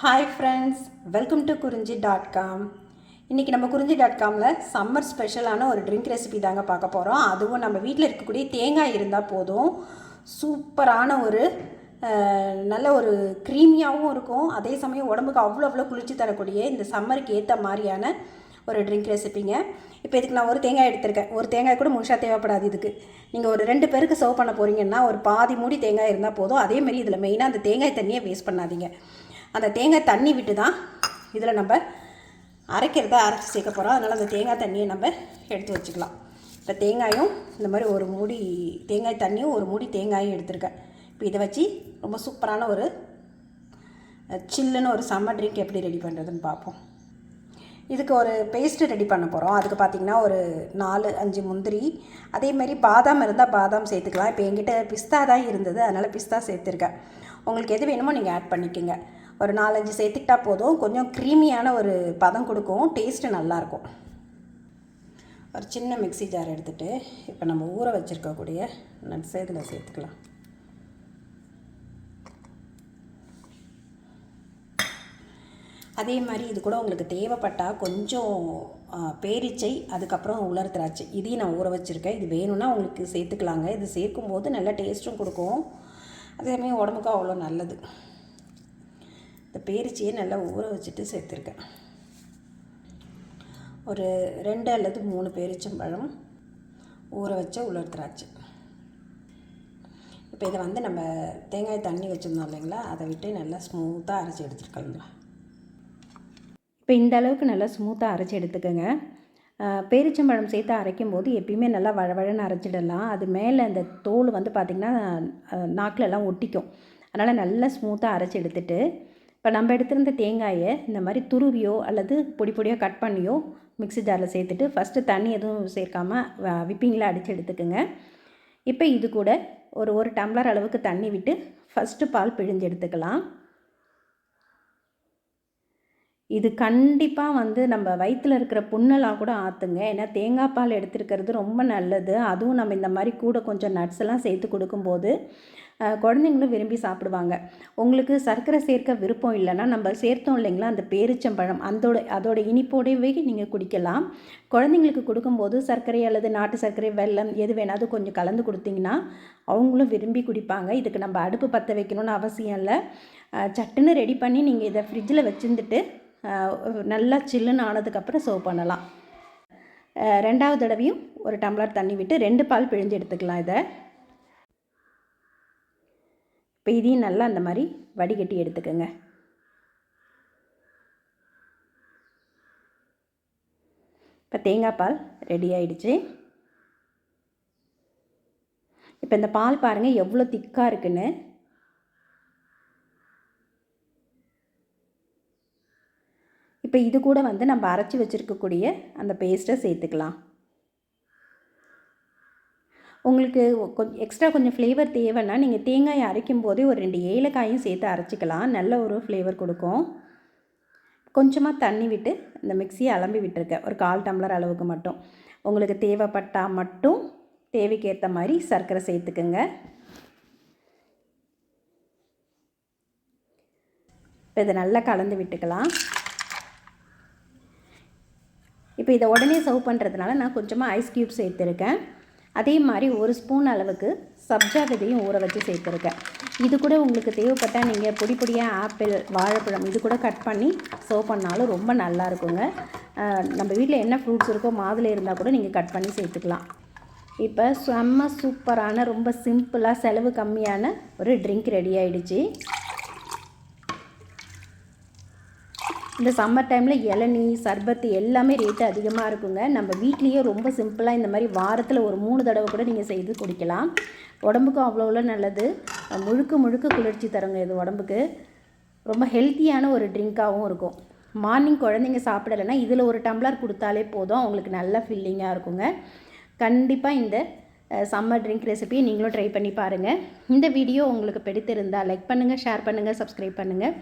Hi friends welcome to Kurinji dot com இன்றைக்கி நம்ம குறிஞ்சி டாட் காமில் சம்மர் ஸ்பெஷலான ஒரு ட்ரிங்க் ரெசிபி தாங்க பார்க்க போகிறோம் அதுவும் நம்ம வீட்டில் இருக்கக்கூடிய தேங்காய் இருந்தால் போதும். சூப்பரான ஒரு நல்ல ஒரு க்ரீமியாகவும் இருக்கும். அதே சமயம் உடம்புக்கு அவ்வளோ அவ்வளோ குளிர்ச்சி தரக்கூடிய இந்த சம்மருக்கு ஏற்ற மாதிரியான ஒரு ட்ரிங்க் ரெசிப்பிங்க இப்போ இதுக்கு நான் ஒரு தேங்காய் எடுத்திருக்கேன். ஒரு தேங்காய் கூட முழுசாக தேவைப்படாது இதுக்கு. நீங்கள் ஒரு ரெண்டு பேருக்கு சர்வ் பண்ண போகிறீங்கன்னா ஒரு பாதி மூடி தேங்காய் இருந்தால் போதும். அதேமாரி இதில் மெயினாக அந்த தேங்காய் தண்ணியை வேஸ்ட் பண்ணாதீங்க. அந்த தேங்காய் தண்ணி விட்டு தான் இதில் நம்ம அரைக்கிறத அரைச்சி சேர்க்க போகிறோம் அதனால் அந்த தேங்காய் தண்ணியை நம்ம எடுத்து வச்சுக்கலாம். இப்போ தேங்காயும் இந்த மாதிரி ஒரு மூடி தேங்காய் தண்ணியும் ஒரு மூடி தேங்காயும் எடுத்திருக்கேன். இப்போ இதை வச்சு ரொம்ப சூப்பரான ஒரு சில்லுன்னு ஒரு சம்மர் ட்ரிங்க் எப்படி ரெடி பண்ணுறதுன்னு பார்ப்போம். இதுக்கு ஒரு பேஸ்ட்டு ரெடி பண்ண போகிறோம் அதுக்கு பார்த்திங்கன்னா ஒரு நாலு அஞ்சு முந்திரி. அதேமாரி பாதாம் இருந்தால் பாதாம் சேர்த்துக்கலாம். இப்போ என்கிட்ட பிஸ்தா தான் இருந்தது. அதனால் பிஸ்தா சேர்த்துருக்கேன். உங்களுக்கு எது வேணுமோ நீங்கள் ஆட் பண்ணிக்கோங்க. ஒரு நாலஞ்சு சேர்த்துக்கிட்டா போதும். கொஞ்சம் க்ரீமியான ஒரு பதம் கொடுக்கும். டேஸ்ட்டு நல்லாயிருக்கும். ஒரு சின்ன மிக்ஸி ஜார் எடுத்துகிட்டு இப்போ நம்ம ஊற வச்சுருக்கக்கூடிய நட்ஸை இதில் சேர்த்துக்கலாம். அதே மாதிரி இது கூட உங்களுக்கு தேவைப்பட்டால் கொஞ்சம் பேரிச்சை அதுக்கப்புறம் உலர் திராட்சை. இதையும் நான் ஊற வச்சுருக்கேன். இது வேணும்னா உங்களுக்கு சேர்த்துக்கலாங்க. இது சேர்க்கும்போது நல்ல டேஸ்ட்டும் கொடுக்கும். அதே உடம்புக்கு உடம்புக்கும் அவ்வளோ நல்லது. பேரிச்சியை நல்லா ஊற வச்சுட்டு சேர்த்துருக்கேன். ஒரு ரெண்டு அல்லது மூணு பேரிச்சம்பழம் ஊற வச்ச உலர் திராட்சை. இப்போ இதை வந்து நம்ம தேங்காய் தண்ணி வச்சுருந்தோம் இல்லைங்களா? அதை விட்டு நல்லா ஸ்மூத்தாக அரைச்சி எடுத்துருக்கோங்களா இப்போ இந்த அளவுக்கு நல்லா ஸ்மூத்தாக அரைச்சி எடுத்துக்கோங்க. பேரிச்சம்பழம் சேர்த்து அரைக்கும் போது எப்பயுமே நல்லா வழவழன்னு அரைச்சிடலாம். அது மேலே அந்த தோல் வந்து பார்த்திங்கன்னா நாக்கிலெல்லாம் எல்லாம் ஒட்டிக்கும். அதனால் நல்லா ஸ்மூத்தாக அரைச்சி எடுத்துகிட்டு இப்போ நம்ம எடுத்திருந்த தேங்காயை இந்த மாதிரி துருவியோ அல்லது பொடி பொடியாக கட் பண்ணியோ மிக்ஸி ஜாரில் சேர்த்துட்டு ஃபஸ்ட்டு தண்ணி எதுவும் சேர்க்காம விப்பிங்கில் அடித்து எடுத்துக்கோங்க. இப்போ இது கூட ஒரு ஒரு டம்ளர் அளவுக்கு தண்ணி விட்டு ஃபஸ்ட்டு பால் பிழிஞ்சு எடுத்துக்கலாம். இது கண்டிப்பாக வந்து நம்ம வயிற்றில் இருக்கிற புண்ணெல்லாம் கூட ஆற்றுங்க ஏன்னா தேங்காய் பால் எடுத்துருக்கிறது ரொம்ப நல்லது. அதுவும் நம்ம இந்த மாதிரி கூட கொஞ்சம் நட்ஸ் எல்லாம் சேர்த்து கொடுக்கும்போது குழந்தைங்களும் விரும்பி சாப்பிடுவாங்க. உங்களுக்கு சர்க்கரை சேர்க்க விருப்பம் இல்லைன்னா நம்ம சேர்த்தோம் இல்லைங்களா அந்த பேரிச்சம்பழம் அதோட அதோட இனிப்போடவே நீங்கள் குடிக்கலாம். குழந்தைங்களுக்கு கொடுக்கும்போது சர்க்கரை அல்லது நாட்டு சர்க்கரை வெல்லம் எது வேணாலும் கொஞ்சம் கலந்து கொடுத்தீங்கன்னா அவங்களும் விரும்பி குடிப்பாங்க. இதுக்கு நம்ம அடுப்பு பற்ற வைக்கணும்னு அவசியம் இல்லை. சட்டுன்னு ரெடி பண்ணி நீங்கள் இதை ஃப்ரிட்ஜில் வச்சுருந்துட்டு நல்லா சில்லுன்னு ஆனதுக்கப்புறம் சர்வ் பண்ணலாம். ரெண்டாவது தடவையும் ஒரு டம்ளர் தண்ணி விட்டு ரெண்டு பால் பிழிஞ்சு எடுத்துக்கலாம் இதை. இப்போ இதையும் நல்லா அந்த மாதிரி வடிகட்டி எடுத்துக்கோங்க. இப்போ தேங்காய் பால் ரெடி ஆயிடுச்சு. இப்போ இந்த பால் பாருங்கள் எவ்வளோ திக்காக இருக்குன்னு. இப்போ இது கூட வந்து நம்ம அரைச்சி வச்சுருக்கக்கூடிய அந்த பேஸ்ட்டை சேர்த்துக்கலாம். உங்களுக்கு கொஞ்சம் எக்ஸ்ட்ரா கொஞ்சம் ஃப்ளேவர் தேவைன்னா நீங்கள் தேங்காயை அரைக்கும் போதே ஒரு ரெண்டு ஏலக்காயும் சேர்த்து அரைச்சிக்கலாம். நல்ல ஒரு ஃப்ளேவர் கொடுக்கும். கொஞ்சமாக தண்ணி விட்டு இந்த மிக்சியை அலம்பி விட்டுருக்கேன் ஒரு கால் டம்ளர் அளவுக்கு மட்டும். உங்களுக்கு தேவைப்பட்டால் மட்டும் தேவைக்கேற்ற மாதிரி சர்க்கரை சேர்த்துக்குங்க. இப்போ இதை நல்லா கலந்து விட்டுக்கலாம். இப்போ இதை உடனே சர்வ் பண்ணுறதுனால நான் கொஞ்சமாக ஐஸ் க்யூப் சேர்த்துருக்கேன். அதே மாதிரி ஒரு ஸ்பூன் அளவுக்கு சப்ஜா விதையும் ஊற வச்சு சேர்த்துருக்கேன். இது கூட உங்களுக்கு தேவைப்பட்டால் நீங்கள் பொடி பொடியாக ஆப்பிள் வாழைப்பழம் இது கூட கட் பண்ணி சர்வ் பண்ணாலும் ரொம்ப நல்லா இருக்குங்க. நம்ம வீட்டில் என்ன ஃப்ரூட்ஸ் இருக்கோ மாதுளை இருந்தால் கூட நீங்கள் கட் பண்ணி சேர்த்துக்கலாம். இப்போ செம்ம சூப்பரான ரொம்ப சிம்பிளாக செலவு கம்மியான ஒரு ட்ரிங்க் ரெடி ஆகிடுச்சி இந்த சம்மர் டைமில் இளநீ சர்பத்து எல்லாமே ரேட்டு அதிகமாக இருக்குங்க. நம்ம வீட்லேயே ரொம்ப சிம்பிளாக இந்த மாதிரி வாரத்தில் ஒரு மூணு தடவை கூட நீங்கள் செய்து குடிக்கலாம். உடம்புக்கும் அவ்வளோ நல்லது. முழுக்க முழுக்க குளிர்ச்சி தருங்க இது உடம்புக்கு. ரொம்ப ஹெல்த்தியான ஒரு ட்ரிங்க்காகவும் இருக்கும். மார்னிங் குழந்தைங்க சாப்பிடலைன்னா இதில் ஒரு டம்ளர் கொடுத்தாலே போதும். அவங்களுக்கு நல்ல ஃபில்லிங்காக இருக்குங்க. கண்டிப்பாக இந்த சம்மர் ட்ரிங்க் ரெசிபியை நீங்களும் ட்ரை பண்ணி பாருங்கள் இந்த வீடியோ உங்களுக்கு பிடித்திருந்தால் லைக் பண்ணுங்கள் ஷேர் பண்ணுங்கள் சப்ஸ்கிரைப் பண்ணுங்கள்